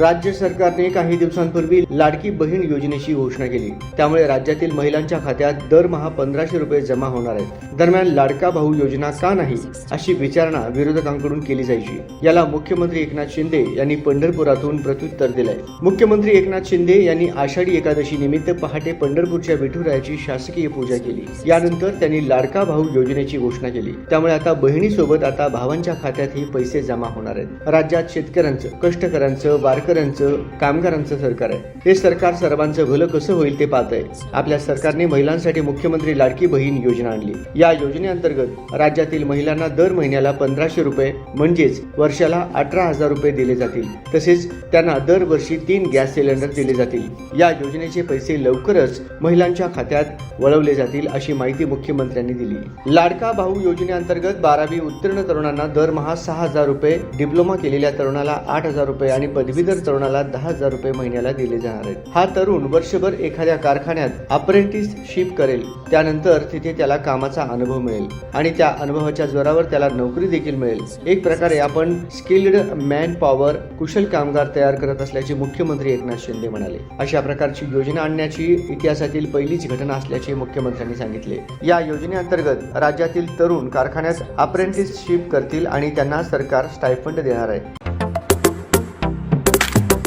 राज्य सरकारने काही दिवसांपूर्वी लाडकी बहीण योजनेची घोषणा केली. त्यामुळे राज्यातील महिलांच्या खात्यात दरमहा पंधराशे रुपये जमा होणार आहेत. दरम्यान लाडका भाऊ योजना का नाही अशी विचारणा विरोधकांकडून केली जायची. याला मुख्यमंत्री एकनाथ शिंदे यांनी पंढरपुरातून प्रत्युत्तर दिलंय. मुख्यमंत्री एकनाथ शिंदे यांनी आषाढी एकादशी निमित्त पहाटे पंढरपूरच्या विठुरायाची शासकीय पूजा केली. यानंतर त्यांनी लाडका भाऊ योजनेची घोषणा केली. त्यामुळे आता बहिणीसोबत आता भावांच्या खात्यातही पैसे जमा होणार आहेत. राज्यात शेतकऱ्यांचं कष्टकऱ्यांचं वारकऱ्यांचं कामगारांचं सरकार आहे. हे सरकार सर्वांचं भलं कसं होईल ते पाहत आहे आपल्या सरकारने महिलांसाठी मुख्यमंत्री लाडकी बहीण योजना आणली. या योजनेअंतर्गत राज्यातील महिलांना दर महिन्याला पंधराशे रुपये म्हणजेच वर्षाला अठरा हजार रुपये दिले जातील. तसेच त्यांना दरवर्षी तीन गॅस सिलेंडर दिले जातील. या योजनेचे पैसे लवकरच महिलांच्या खात्यात वळवले जातील अशी माहिती मुख्यमंत्र्यांनी दिली. लाडका भाऊ योजनेअंतर्गत बारावी उत्तीर्ण तरुणांना दरमहा सहा हजार रुपये डिप्लोमा केलेल्या तरुणाला आठ हजार रुपये आणि पदवीधर तरुणाला दहा हजार रुपये महिन्याला दिले जाणार आहेत. हा तरुण वर्षभर एखाद्या कारखान्यात अप्रेंटिसशिप करेल. त्यानंतर तिथे त्याला कामाचा अनुभव मिळेल आणि त्या अनुभवाच्या जोरावर त्याला नोकरी देखील मिळेल. एक प्रकारे आपण स्किल्ड मॅन पॉवर कुशल कामगार तयार करत असल्याचे मुख्यमंत्री एकनाथ शिंदे म्हणाले. अशा प्रकारची योजना आणण्याची इतिहासातील पहिलीच घटना असल्याचे मुख्यमंत्र्यांनी सांगितले. या योजनेअंतर्गत राज्यातील तरुण कारखान्यात अप्रेंटिसशिप करतील आणि त्यांना सरकार स्टायफंड देणार आहे.